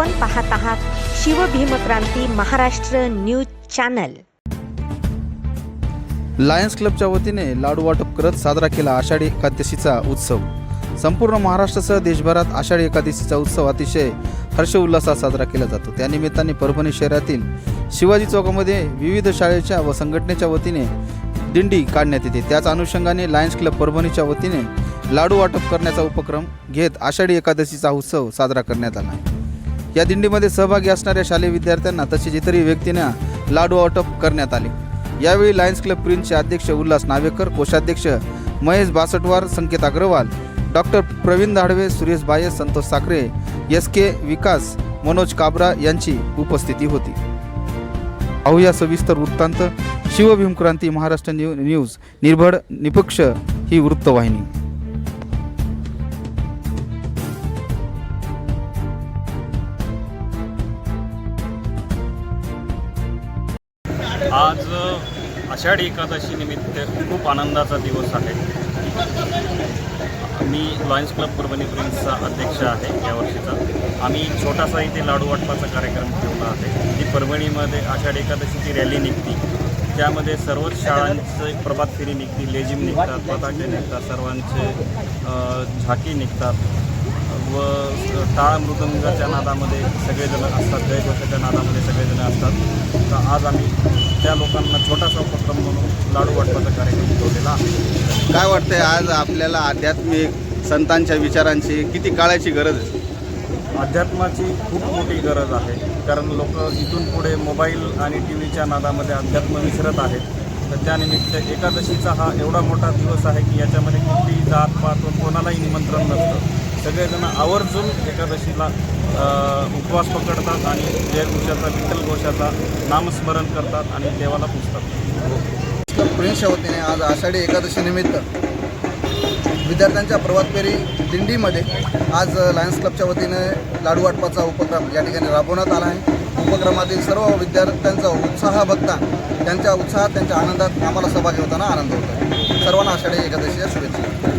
आपण पाहत आहात Shivbhimkranti Maharashtra news channel. Lions क्लबच्या वतीने लाडू वाटप करत साजरा केला आषाढी एकादशीचा उत्सव. संपूर्ण महाराष्ट्रासह देशभरात आषाढी एकादशीचा उत्सव अतिशय हर्षोल्लासात साजरा केला जातो. त्यानिमित्ताने परभणी शहरातील शिवाजी चौकामध्ये विविध शाळेच्या व संघटनेच्या वतीने दिंडी काढण्यात येते. त्याच अनुषंगाने लायन्स क्लब परभणीच्या वतीने लाडू वाटप करण्याचा उपक्रम घेत आषाढी एकादशीचा उत्सव साजरा करण्यात आला या दिंडीमध्ये सहभागी असणाऱ्या शालेय विद्यार्थ्यांना तसेच इतरही व्यक्तींना लाडू वाटप करण्यात आले. यावेळी लायन्स क्लब प्रिन्सचे अध्यक्ष उल्हास नावेकर कोषाध्यक्ष Mahesh Basatwar Sanket Agrawal doctor Pravin Dhadve Suresh Baye Santosh Sakhare S K Vikas Manoj Kabra यांची उपस्थिती होती. पाहूया सविस्तर वृत्तांत. Shivbhimkranti Maharashtra new news. निर्भड निपक्ष ही वृत्तवाहिनी. आज आषाढी एकादशी निमित्त खूप आनंदाचा दिवस आहे. मी लॉयन्स क्लब परभणी प्रिन्सचा अध्यक्ष आहे यावर्षीचा आम्ही छोटासा इथे लाडू वाटपाचा कार्यक्रम ठेवला आहे. जी परभणीमध्ये आषाढी एकादशीची रॅली निघती त्यामध्ये सर्वच शाळांचे प्रभात फेरी निघती लेझिम निघतात पताके निघतात सर्वांचे झाकी निघतात. व टाळ मृदंगाच्या नादामध्ये सगळेजण असतात जयघोषाच्या नादामध्ये सगळेजण असतात. तर आज आम्ही त्या लोकांना छोटासा उपक्रम म्हणून लाडू वाटपाचा कार्यक्रम ठेवलेला आहे. काय वाटतंय आज आपल्याला आध्यात्मिक संतांच्या विचारांची किती काळाची गरज आहे? अध्यात्माची खूप मोठी गरज आहे कारण लोक इथून पुढे मोबाईल आणि टी व्हीच्या नादामध्ये अध्यात्म विसरत आहेत. तर त्यानिमित्त एकादशीचा हा एवढा मोठा दिवस आहे की याच्यामध्ये कुठलीही जात पात व कोणालाही निमंत्रण नसतं. सगळेजण आवर्जून एकादशीला उपवास पकडतात आणि जयघोषाचा विठ्ठल घोषाचा नामस्मरण करतात आणि देवाला पुजतात. प्रिन्सच्या वतीने आज आषाढी एकादशीनिमित्त विद्यार्थ्यांच्या प्रभात फेरी दिंडीमध्ये आज लायन्स क्लबच्या वतीने लाडू वाटपाचा उपक्रम या ठिकाणी राबवण्यात आला आहे. उपक्रमातील सर्व विद्यार्थ्यांचा उत्साह बघता त्यांच्या उत्साहात त्यांच्या आनंदात आम्हाला सहभागी होताना आनंद होतो सर्वांना आषाढी एकादशीच्या शुभेच्छा.